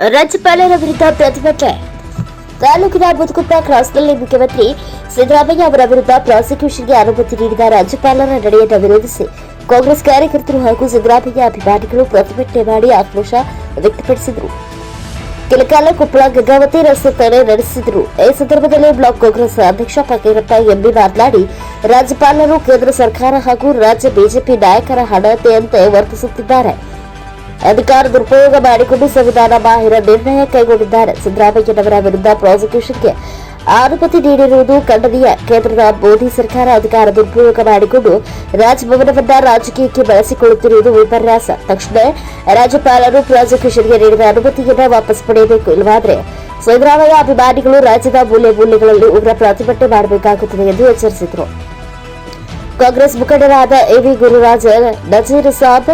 ರಾಜ್ಯಪಾಲರ ವಿರುದ್ಧ ಪ್ರತಿಭಟನೆ. ತಾಲೂಕಿನ ಬುದ್ಕುಪ್ಪ ಕ್ರಾಸ್ನಲ್ಲಿ ಮುಖ್ಯಮಂತ್ರಿ ಸಿದ್ದರಾಮಯ್ಯ ಅವರ ವಿರುದ್ಧ ಪ್ರಾಸಿಕ್ಯೂಷನ್ಗೆ ಅನುಮತಿ ನೀಡಿದ ರಾಜ್ಯಪಾಲರ ನಡೆಯನ್ನು ವಿರೋಧಿಸಿ ಕಾಂಗ್ರೆಸ್ ಕಾರ್ಯಕರ್ತರು ಹಾಗೂ ಸಿದ್ದರಾಮಯ್ಯ ಅಭಿಮಾನಿಗಳು ಪ್ರತಿಭಟನೆ ಮಾಡಿ ಆಕ್ರೋಶ ವ್ಯಕ್ತಪಡಿಸಿದರು. ಕೆಲಕಾಲ ಕೊಪ್ಪಳ ಗಂಗಾವತಿ ರಸ್ತೆ ತಡೆ ನಡೆಸಿದರು. ಈ ಸಂದರ್ಭದಲ್ಲಿ ಬ್ಲಾಕ್ ಕಾಂಗ್ರೆಸ್ ಅಧ್ಯಕ್ಷ ಫಕೀರಪ್ಪ ಎಂಬಿ ಮಾತನಾಡಿ, ರಾಜ್ಯಪಾಲರು ಕೇಂದ್ರ ಸರ್ಕಾರ ಹಾಗೂ ರಾಜ್ಯ ಬಿಜೆಪಿ ನಾಯಕರ ಹಣತೆಯಂತೆ ವರ್ತಿಸುತ್ತಿದ್ದಾರೆ. ಅಧಿಕಾರ ದುರುಪಯೋಗ ಮಾಡಿಕೊಂಡು ಸಂವಿಧಾನ ಬಾಹಿರ ನಿರ್ಣಯ ಕೈಗೊಂಡಿದ್ದಾರೆ. ಸಿದ್ದರಾಮಯ್ಯನವರ ವಿರುದ್ಧ ಪ್ರಾಸಿಕ್ಯೂಷನ್ಗೆ ಅನುಮತಿ ನೀಡಿರುವುದು ಖಂಡನೀಯ. ಕೇಂದ್ರದ ಮೋದಿ ಸರ್ಕಾರ ಅಧಿಕಾರ ದುರುಪಯೋಗ ಮಾಡಿಕೊಂಡು ರಾಜಭವನವನ್ನ ರಾಜಕೀಯಕ್ಕೆ ಬಳಸಿಕೊಳ್ಳುತ್ತಿರುವುದು ವಿಪರ್ಯಾಸ. ತಕ್ಷಣ ರಾಜ್ಯಪಾಲರು ಪ್ರಾಸಿಕ್ಯೂಷನ್ಗೆ ನೀಡಿದ ಅನುಮತಿಯನ್ನ ವಾಪಸ್ ಪಡೆಯಬೇಕು. ಇಲ್ಲವಾದರೆ ಸಿದ್ದರಾಮಯ್ಯ ಅಭಿಮಾನಿಗಳು ರಾಜ್ಯದ ಮೂಲೆ ಮೂಲೆಗಳಲ್ಲಿ ಉಗ್ರ ಪ್ರತಿಭಟನೆ ಮಾಡಬೇಕಾಗುತ್ತದೆ ಎಂದು ಎಚ್ಚರಿಸಿದರು. ಕಾಂಗ್ರೆಸ್ ಮುಖಂಡರಾದ ಎವಿ ಗುರುರಾಜ, ನಜೀರ್ ಸಾಬ್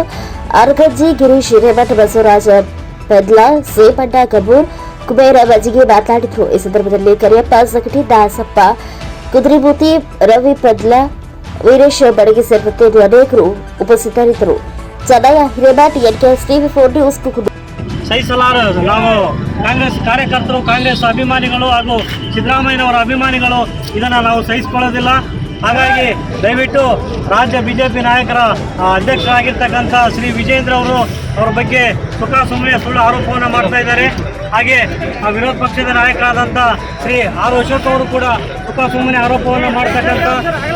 ಅರ್ಗಜ್ಜಿ ಗಿರೀಶ್, ಹಿರೇಮಠ ಬಸವರಾಜ, ಪೆದ್ಲಾ, ಸೇಪಣ್ಣ, ಕಬೂರ್, ಕುಬೇರ ಬಜಿಗೆ ಮಾತನಾಡಿದರು. ಈ ಸಂದರ್ಭದಲ್ಲಿ ಕರಿಯಪ್ಪ ಸಕಟಿ ದಾಸಪ್ಪ, ಕುದ್ರಿಮೂತಿ, ರವಿ ಪೆದ್ಲ, ವೀರೇಶ್ ಬಡಗಿ ಸೇರಿದಂತೆ ಅನೇಕರು ಉಪಸ್ಥಿತರಿದ್ದರು. ಚದಯ Hiremath NK TV four news ಸಹಿಸಲಾರ ನಾವು ಕಾಂಗ್ರೆಸ್ ಕಾರ್ಯಕರ್ತರು, ಕಾಂಗ್ರೆಸ್ ಅಭಿಮಾನಿಗಳು ಹಾಗೂ ಸಿದ್ದರಾಮಯ್ಯನವರ ಅಭಿಮಾನಿಗಳು ಇದನ್ನು ನಾವು ಸಹಿಸಿಕೊಳ್ಳೋದಿಲ್ಲ. ಹಾಗಾಗಿ ದಯವಿಟ್ಟು ರಾಜ್ಯ ಬಿಜೆಪಿ ನಾಯಕರ ಅಧ್ಯಕ್ಷರಾಗಿರ್ತಕ್ಕಂಥ ಶ್ರೀ ವಿಜೇಂದ್ರ ಅವರು ಅವರ ಬಗ್ಗೆ ಸುಖ ಸುಮ್ಮನೆ ಸುಳ್ಳು ಆರೋಪವನ್ನು ಮಾಡ್ತಾ ಇದ್ದಾರೆ ಹಾಗೆ ಆ ವಿರೋಧ ಪಕ್ಷದ ನಾಯಕರಾದಂಥ ಶ್ರೀ ಆರ್ ಅಶೋಕ್ ಅವರು ಕೂಡ ಸುಖ ಸುಮ್ಮನೆ ಆರೋಪವನ್ನು ಮಾಡ್ತಕ್ಕಂಥ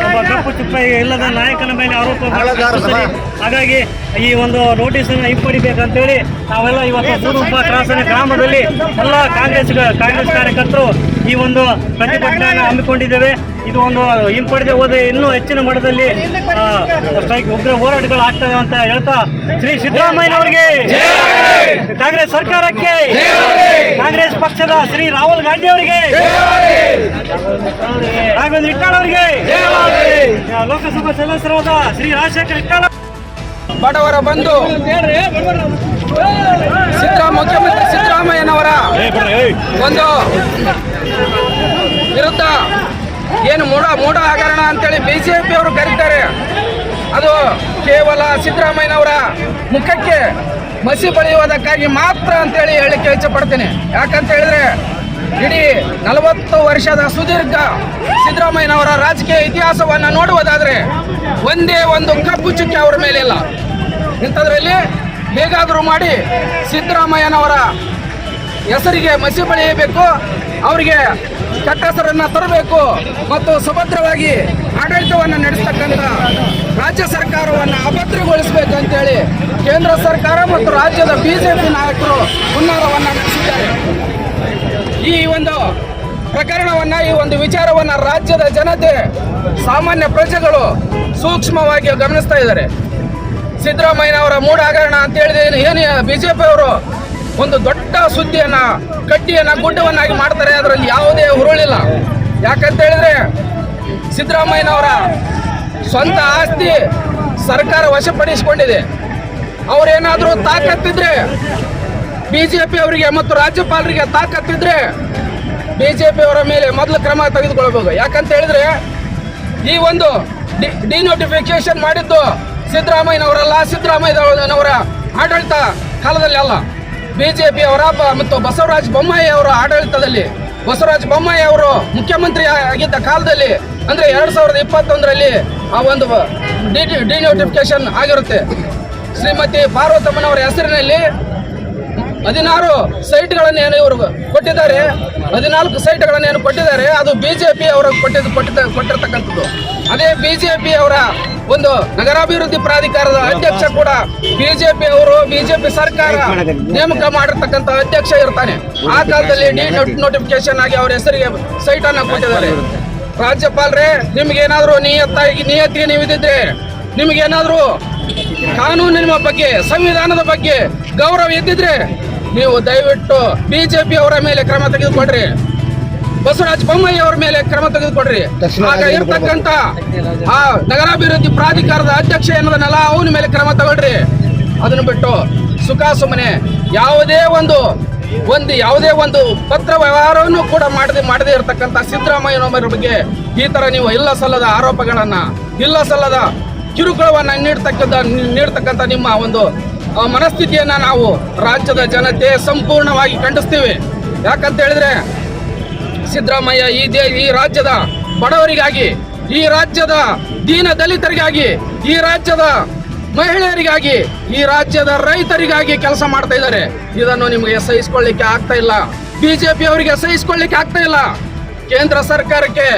ಒಬ್ಬ ಕಪ್ಪು ಚುಪ್ಪ ಇಲ್ಲದ ನಾಯಕನ ಮೇಲೆ ಆರೋಪ. ಹಾಗಾಗಿ ಈ ಒಂದು ನೋಟಿಸನ್ನು ಹಿಂಪಡಿಬೇಕಂತೇಳಿ ನಾವೆಲ್ಲ ಇವತ್ತು ಸೂರುಪ್ಪ ಕ್ರಾಸನ ಗ್ರಾಮದಲ್ಲಿ ಎಲ್ಲ ಕಾಂಗ್ರೆಸ್ ಕಾಂಗ್ರೆಸ್ ಕಾರ್ಯಕರ್ತರು ಈ ಒಂದು ಪ್ರತಿಭಟನೆಯನ್ನು ಹಮ್ಮಿಕೊಂಡಿದ್ದೇವೆ ಇದು ಒಂದು ಹಿಂಪಡೆದೇ ಹೋದ ಇನ್ನೂ ಹೆಚ್ಚಿನ ಮಟ್ಟದಲ್ಲಿ ಸ್ಟ್ರೈಕ್ ಉಗ್ರ ಹೋರಾಟಗಳು ಆಗ್ತವೆ ಅಂತ ಹೇಳ್ತಾ ಶ್ರೀ ಸಿದ್ದರಾಮಯ್ಯನವರಿಗೆ ಕಾಂಗ್ರೆಸ್ ಸರ್ಕಾರಕ್ಕೆ. ಕಾಂಗ್ರೆಸ್ ಪಕ್ಷದ ಶ್ರೀ ರಾಹುಲ್ ಗಾಂಧಿ ಅವರಿಗೆ. ರಾಘವೇಂದ್ರ ಇಟ್ಟಾಳ್ ಅವರಿಗೆ. ಲೋಕಸಭಾ ಸದಸ್ಯರಾದ ಶ್ರೀ ರಾಜಶೇಖರ್ ಇಟ್ಟಾಳ ಬಡವರ ಬಂದು ಸಿದ್ದರಾಮ ಮುಖ್ಯಮಂತ್ರಿ ಸಿದ್ದರಾಮಯ್ಯನವರ ಒಂದು ವಿರುದ್ಧ ಏನು ಮೂಡ ಮೂಡ ಹಗರಣ ಅಂತೇಳಿ ಬಿಜೆಪಿ ಅವರು ಕರೀತಾರೆ. ಅದು ಕೇವಲ ಸಿದ್ದರಾಮಯ್ಯನವರ ಮುಖಕ್ಕೆ ಮಸಿ ಬಳಿಯುವುದಕ್ಕಾಗಿ ಮಾತ್ರ ಅಂತೇಳಿ ಹೇಳಿಕೆ ಇಚ್ಛಪಡ್ತೀನಿ. ಯಾಕಂತ ಹೇಳಿದ್ರೆ ಇಡೀ ನಲವತ್ತು ವರ್ಷದ ಸುದೀರ್ಘ ಸಿದ್ದರಾಮಯ್ಯನವರ ರಾಜಕೀಯ ಇತಿಹಾಸವನ್ನು ನೋಡುವುದಾದ್ರೆ ಒಂದೇ ಒಂದು ಕಪ್ಪು ಚುಕ್ಕಿ ಅವರ ಮೇಲಿಲ್ಲ. ಇಂಥದ್ರಲ್ಲಿ ಹೇಗಾದರೂ ಮಾಡಿ ಸಿದ್ದರಾಮಯ್ಯನವರ ಹೆಸರಿಗೆ ಮಸಿ ಬಳಿಯಬೇಕು, ಅವರಿಗೆ ಕೆಟ್ಟ ಹೆಸರನ್ನು ತರಬೇಕು ಮತ್ತು ಸುಭದ್ರವಾಗಿ ಆಡಳಿತವನ್ನು ನಡೆಸ್ತಕ್ಕಂಥ ರಾಜ್ಯ ಸರ್ಕಾರವನ್ನು ಅಭದ್ರಗೊಳಿಸಬೇಕು ಅಂತೇಳಿ ಕೇಂದ್ರ ಸರ್ಕಾರ ಮತ್ತು ರಾಜ್ಯದ ಬಿಜೆಪಿ ನಾಯಕರು ಹುನ್ನಾರವನ್ನು ನಡೆಸಿದ್ದಾರೆ. ಈ ಒಂದು ಪ್ರಕರಣವನ್ನ, ಈ ಒಂದು ವಿಚಾರವನ್ನ ರಾಜ್ಯದ ಜನತೆ, ಸಾಮಾನ್ಯ ಪ್ರಜೆಗಳು ಸೂಕ್ಷ್ಮವಾಗಿ ಗಮನಿಸ್ತಾ ಇದ್ದಾರೆ. ಸಿದ್ದರಾಮಯ್ಯನವರ ಮೂಢ ಹಗರಣ ಅಂತ ಹೇಳಿದ್ರೆ ಏನು? ಬಿಜೆಪಿ ಅವರು ಒಂದು ದೊಡ್ಡ ಸುದ್ದಿಯನ್ನ ಕಟ್ಟಿಯನ್ನ ಗುಡ್ಡವನ್ನಾಗಿ ಮಾಡ್ತಾರೆ. ಅದರಲ್ಲಿ ಯಾವುದೇ ಹುರುಳಿಲ್ಲ. ಯಾಕಂತ ಹೇಳಿದ್ರೆ, ಸಿದ್ದರಾಮಯ್ಯನವರ ಸ್ವಂತ ಆಸ್ತಿ ಸರ್ಕಾರ ವಶಪಡಿಸಿಕೊಂಡಿದೆ. ಅವರೇನಾದರೂ ತಾಕತ್ತಿದ್ರೆ, ಬಿಜೆಪಿ ಅವರಿಗೆ ಮತ್ತು ರಾಜ್ಯಪಾಲರಿಗೆ ತಾಕತ್ತಿದ್ರೆ, ಬಿಜೆಪಿ ಅವರ ಮೇಲೆ ಮೊದಲು ಕ್ರಮ ತೆಗೆದುಕೊಳ್ಬೇಕು ಯಾಕಂತ ಹೇಳಿದ್ರೆ, ಈ ಒಂದು ಡಿನೋಟಿಫಿಕೇಶನ್ ಮಾಡಿದ್ದು ಸಿದ್ದರಾಮಯ್ಯನವರಲ್ಲ, ಸಿದ್ದರಾಮಯ್ಯನವರ ಆಡಳಿತ ಕಾಲದಲ್ಲಿ ಅಲ್ಲ. ಬಿಜೆಪಿ ಅವರ ಬ- ಮತ್ತು ಬಸವರಾಜ ಬೊಮ್ಮಾಯಿ ಅವರ ಆಡಳಿತದಲ್ಲಿ ಬಸವರಾಜ ಬೊಮ್ಮಾಯಿ ಅವರು ಮುಖ್ಯಮಂತ್ರಿ ಆಗಿದ್ದ ಕಾಲದಲ್ಲಿ ಅಂದ್ರೆ ಎರಡ್ ಸಾವಿರದ ಇಪ್ಪತ್ತೊಂದರಲ್ಲಿ ಆ ಒಂದು ಡಿ ಡಿನೋಟಿಫಿಕೇಶನ್ ಆಗಿರುತ್ತೆ ಶ್ರೀಮತಿ ಪಾರ್ವತಮ್ಮನವರ ಹೆಸರಿನಲ್ಲಿ ಹದಿನಾರು ಸೈಟ್ಗಳನ್ನು ಏನು ಇವರು ಕೊಟ್ಟಿದ್ದಾರೆ? ಹದಿನಾಲ್ಕು ಏನು ಕೊಟ್ಟಿದ್ದಾರೆ? ಅದು ಬಿ ಜೆ ಪಿ ಅವರ ಕೊಟ್ಟಿದ್ದು ಕೊಟ್ಟಿದ್ದ ಕೊಟ್ಟಿರ್ತಕ್ಕಂಥದ್ದು. ಅದೇ ಬಿ ಜೆ ಪಿ ಅವರ ಒಂದು ನಗರಾಭಿವೃದ್ಧಿ ಪ್ರಾಧಿಕಾರದ ಅಧ್ಯಕ್ಷ ಕೂಡ ಬಿಜೆಪಿ ಅವರು ಬಿಜೆಪಿ ಸರ್ಕಾರ ನೇಮಕ ಮಾಡಿರ್ತಕ್ಕಂಥ ಅಧ್ಯಕ್ಷ ಇರ್ತಾನೆ. ಆ ಕಾಲದಲ್ಲಿ ಡಿ ನೋಟಿಫಿಕೇಶನ್ ಆಗಿ ಅವರ ಹೆಸರಿಗೆ ಸೈಟ್ ಅನ್ನ ಕೊಟ್ಟಿದ್ದಾರೆ. ರಾಜ್ಯಪಾಲರೇ, ನಿಮ್ಗೇನಾದ್ರೂ ನಿಯತ್ತಾಗಿ ನಿಯತ್ತಿಗೆ ನೀವು ಇದ್ದಿದ್ರೆ ಕಾನೂನು ಕಾನೂನಿನ ಬಗ್ಗೆ, ಸಂವಿಧಾನದ ಬಗ್ಗೆ ಗೌರವ ಇದ್ದಿದ್ರೆ ನೀವು ದಯವಿಟ್ಟು ಬಿಜೆಪಿ ಅವರ ಮೇಲೆ ಕ್ರಮ ತೆಗೆದುಕೊಡ್ರಿ ಬಸವರಾಜ ಬೊಮ್ಮಾಯಿ ಅವರ ಮೇಲೆ ಕ್ರಮ ತೆಗೆದುಕೊಡ್ರಿ ಆಗ ಇರ್ತಕ್ಕಂತ ಆ ನಗರಾಭಿವೃದ್ಧಿ ಪ್ರಾಧಿಕಾರದ ಅಧ್ಯಕ್ಷ ಏನದನ್ನೆಲ್ಲ ಅವನ ಮೇಲೆ ಕ್ರಮ ತಗೊಳ್ರಿ. ಅದನ್ನು ಬಿಟ್ಟು ಸುಖ ಸುಮ್ಮನೆ. ಯಾವುದೇ ಒಂದು ಒಂದು ಯಾವುದೇ ಒಂದು ಪತ್ರ ವ್ಯವಹಾರವನ್ನು ಕೂಡ ಮಾಡದೆ ಮಾಡದೇ ಇರತಕ್ಕಂತ ಸಿದ್ದರಾಮಯ್ಯನವರ ಬಗ್ಗೆ ಈ ತರ ನೀವು ಇಲ್ಲ ಸಲ್ಲದ ಆರೋಪಗಳನ್ನ ಇಲ್ಲ ಸಲ್ಲದ ಕಿರುಕುಳವನ್ನ ನೀಡ್ತಕ್ಕಂಥ ನೀಡ್ತಕ್ಕಂಥ ನಿಮ್ಮ ಒಂದು ಮನಸ್ಥಿತಿಯನ್ನ ನಾವು ರಾಜ್ಯದ ಜನತೆ ಸಂಪೂರ್ಣವಾಗಿ ಖಂಡಿಸ್ತೀವಿ. ಯಾಕಂತ ಹೇಳಿದ್ರೆ ಸಿದ್ದರಾಮಯ್ಯ ಈ ದೇ ಈ ರಾಜ್ಯದ ಬಡವರಿಗಾಗಿ, ಈ ರಾಜ್ಯದ ದೀನ ದಲಿತರಿಗಾಗಿ, ಈ ರಾಜ್ಯದ ಮಹಿಳೆಯರಿಗಾಗಿ, ಈ ರಾಜ್ಯದ ರೈತರಿಗಾಗಿ ಕೆಲಸ ಮಾಡ್ತಾ ಇದ್ದಾರೆ. ಇದನ್ನು ನಿಮಗೆ ಸಹಿಸಿಕೊಳ್ಳಿಕ್ಕೆ ಆಗ್ತಾ ಇಲ್ಲ. ಬಿಜೆಪಿ ಅವರಿಗೆ ಸಹಿಸಿಕೊಳ್ಳಿಕ್ಕೆ ಆಗ್ತಾ ಇಲ್ಲ. ಕೇಂದ್ರ ಸರ್ಕಾರಕ್ಕೆ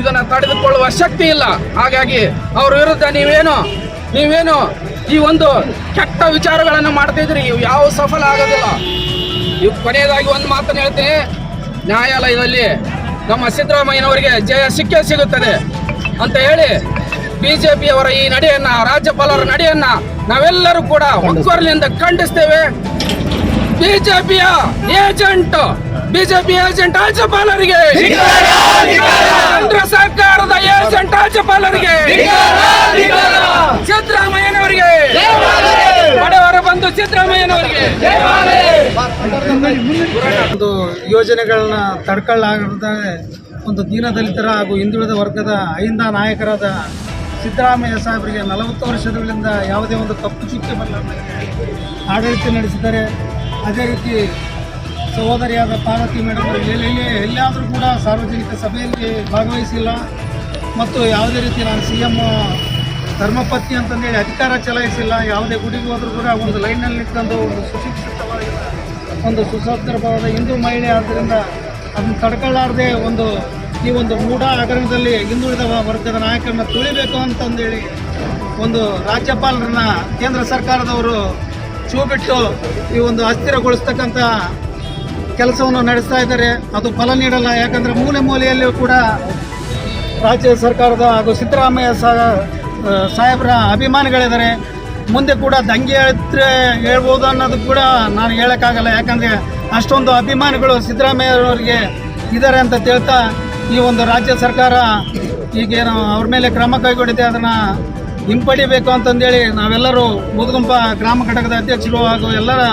ಇದನ್ನ ತಡೆದುಕೊಳ್ಳುವ ಶಕ್ತಿ ಇಲ್ಲ. ಹಾಗಾಗಿ ಅವ್ರ ವಿರುದ್ಧ ನೀವೇನು ನೀವೇನು ಈ ಒಂದು ಕೆಟ್ಟ ವಿಚಾರಗಳನ್ನು ಮಾಡ್ತಾ ಇದ್ರಿ ಇವು ಯಾವ ಸಫಲ ಆಗೋದಿಲ್ಲ. ಇವು ಕೊನೆಯದಾಗಿ ಒಂದು ಮಾತನ್ನು ಹೇಳ್ತೀನಿ. ನ್ಯಾಯಾಲಯದಲ್ಲಿ ನಮ್ಮ ಸಿದ್ದರಾಮಯ್ಯನವರಿಗೆ ಜಯ ಸಿಕ್ಕೇ ಸಿಗುತ್ತದೆ ಅಂತ ಹೇಳಿ ಬಿಜೆಪಿಯವರ ಈ ನಡೆಯನ್ನ, ರಾಜ್ಯಪಾಲರ ನಡೆಯನ್ನ ನಾವೆಲ್ಲರೂ ಕೂಡ ಒಕ್ಕೊರಲಿಂದ ಖಂಡಿಸ್ತೇವೆ. ಬಿಜೆಪಿಯ ಏಜೆಂಟ್, ಬಿಜೆಪಿ ಏಜೆಂಟ್ ರಾಜ್ಯಪಾಲರಿಗೆ. ಕೇಂದ್ರ ಸರ್ಕಾರದ ಏಜೆಂಟ್ ರಾಜ್ಯಪಾಲರಿಗೆ. ಸಿದ್ದರಾಮಯ್ಯನವರಿಗೆ. ಬಡವರ ಬಂಧು ಸಿದ್ದರಾಮಯ್ಯನವರಿಗೆ. ಒಂದು ಯೋಜನೆಗಳನ್ನ ತಡ್ಕೊಳ್ಳಾಗದ ಒಂದು ದೀನದಲಿತರ ಹಾಗೂ ಹಿಂದುಳಿದ ವರ್ಗದ ಅಹಿಂದ ನಾಯಕರಾದ ಸಿದ್ದರಾಮಯ್ಯ ಸಾಹೇಬರಿಗೆ ನಲವತ್ತು ವರ್ಷಗಳಿಂದ ಯಾವುದೇ ಒಂದು ತಪ್ಪು ಚುಕ್ಕೆ ಬರಲಾರ್ದೆ ಆಡಳಿತ ನಡೆಸಿದ್ದಾರೆ ಅದೇ ರೀತಿ ಸಹೋದರಿಯಾದ ಪಾರ್ವತಿ ಮೇಡಮ್ ಎಲ್ಲೆಲ್ಲಿ ಎಲ್ಲಾದರೂ ಕೂಡ ಸಾರ್ವಜನಿಕ ಸಭೆಯಲ್ಲಿ ಭಾಗವಹಿಸಿಲ್ಲ. ಮತ್ತು ಯಾವುದೇ ರೀತಿ ನಾನು ಸಿ ಎಂ ಧರ್ಮಪತ್ನಿ ಅಂತಂದೇಳಿ ಅಧಿಕಾರ ಚಲಾಯಿಸಿಲ್ಲ. ಯಾವುದೇ ಗುಡಿಗೆ ಹೋದರೂ ಕೂಡ ಒಂದು ಲೈನಲ್ಲಿ ನಿಂತ್ಕೊಂಡು ಒಂದು ಸುಶಿಕ್ಷಿತವಾಗಿ ಒಂದು ಸುಸಂದರ್ಭವಾದ ಹಿಂದೂ ಮಹಿಳೆ ಆದ್ದರಿಂದ ಅದನ್ನು ತಡ್ಕೊಳ್ಳಾರ್ದೆ ಒಂದು, ಈ ಒಂದು ಮೂಢ ಹಗರಣದಲ್ಲಿ ಹಿಂದುಳಿದ ವರ್ಗದ ನಾಯಕರನ್ನ ತುಳಿಬೇಕು ಅಂತಂದೇಳಿ ಒಂದು ರಾಜ್ಯಪಾಲರನ್ನ ಕೇಂದ್ರ ಸರ್ಕಾರದವರು ಚೂ ಬಿಟ್ಟು ಈ ಒಂದು ಅಸ್ಥಿರಗೊಳಿಸ್ತಕ್ಕಂಥ ಕೆಲಸವನ್ನು ನಡೆಸ್ತಾ ಇದ್ದಾರೆ. ಅದು ಫಲ ನೀಡಲ್ಲ. ಯಾಕಂದರೆ ಮೂಲೆ ಮೂಲೆಯಲ್ಲಿಯೂ ಕೂಡ ರಾಜ್ಯ ಸರ್ಕಾರದ ಹಾಗೂ ಸಿದ್ದರಾಮಯ್ಯ ಸಹ ಸಾಹೇಬರ ಅಭಿಮಾನಿಗಳಿದ್ದಾರೆ. ಮುಂದೆ ಕೂಡ ದಂಗೆ ಹೇಳಿದ್ರೆ ಹೇಳ್ಬೋದು ಅನ್ನೋದು ಕೂಡ ನಾನು ಹೇಳೋಕ್ಕಾಗಲ್ಲ. ಯಾಕಂದರೆ ಅಷ್ಟೊಂದು ಅಭಿಮಾನಿಗಳು ಸಿದ್ದರಾಮಯ್ಯರವರಿಗೆ ಇದ್ದಾರೆ ಅಂತ ತಿಳ್ತಾ ಈ ಒಂದು ರಾಜ್ಯ ಸರ್ಕಾರ ಈಗೇನು ಅವ್ರ ಮೇಲೆ ಕ್ರಮ ಕೈಗೊಂಡಿದೆ. ಅದನ್ನು ಹಿಂಪಡಿಬೇಕು ಅಂತಂದೇಳಿ ನಾವೆಲ್ಲರೂ ಮುದುಗುಂಪ ಗ್ರಾಮ ಘಟಕದ ಅಧ್ಯಕ್ಷರು ಹಾಗೂ ಎಲ್ಲರ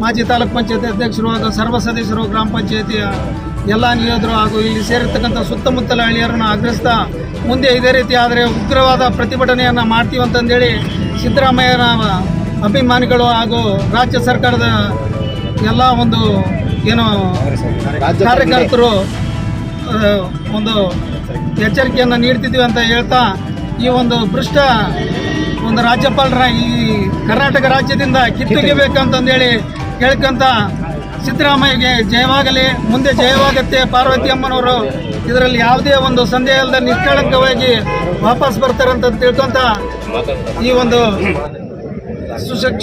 ಮಾಜಿ ತಾಲೂಕ್ ಪಂಚಾಯತಿ ಅಧ್ಯಕ್ಷರು ಹಾಗೂ ಸರ್ವ ಸದಸ್ಯರು ಗ್ರಾಮ ಪಂಚಾಯತಿಯ ಎಲ್ಲ ನಿಯೋಧರು ಹಾಗೂ ಇಲ್ಲಿ ಸೇರಿರ್ತಕ್ಕಂಥ ಸುತ್ತಮುತ್ತಲ ಹಳ್ಳಿಯರನ್ನು ಆಗ್ರಹಿಸ್ತಾ ಮುಂದೆ ಇದೇ ರೀತಿ ಆದರೆ ಉಗ್ರವಾದ ಪ್ರತಿಭಟನೆಯನ್ನು ಮಾಡ್ತೀವಿ ಅಂತಂದೇಳಿ ಸಿದ್ದರಾಮಯ್ಯನ ಅಭಿಮಾನಿಗಳು ಹಾಗೂ ರಾಜ್ಯ ಸರ್ಕಾರದ ಎಲ್ಲ ಒಂದು ಏನು ಕಾರ್ಯಕರ್ತರು ಒಂದು ಎಚ್ಚರಿಕೆಯನ್ನು ನೀಡ್ತಿದ್ದೀವಿ ಅಂತ ಹೇಳ್ತಾ ಈ ಒಂದು ಭ್ರಷ್ಟ ಒಂದು ರಾಜ್ಯಪಾಲರ ಈ ಕರ್ನಾಟಕ ರಾಜ್ಯದಿಂದ ಕಿತ್ತೊಗಿಬೇಕಂತಂದೇಳಿ ಕೇಳ್ಕೊಂತ ಸಿದ್ದರಾಮಯ್ಯಗೆ ಜಯವಾಗಲಿ ಮುಂದೆ ಜಯವಾಗತ್ತೆ ಪಾರ್ವತಿ ಅಮ್ಮನವರು. ಇದರಲ್ಲಿ ಯಾವುದೇ ಒಂದು ಸಂದೇಹ ಇಲ್ಲದೆ ನಿಷ್ಕಳಂಕವಾಗಿ ವಾಪಸ್ ಬರ್ತಾರಂತ ತಿಳ್ಕೊಂತ ಈ ಒಂದು ಸುಶಿಕ್ಷ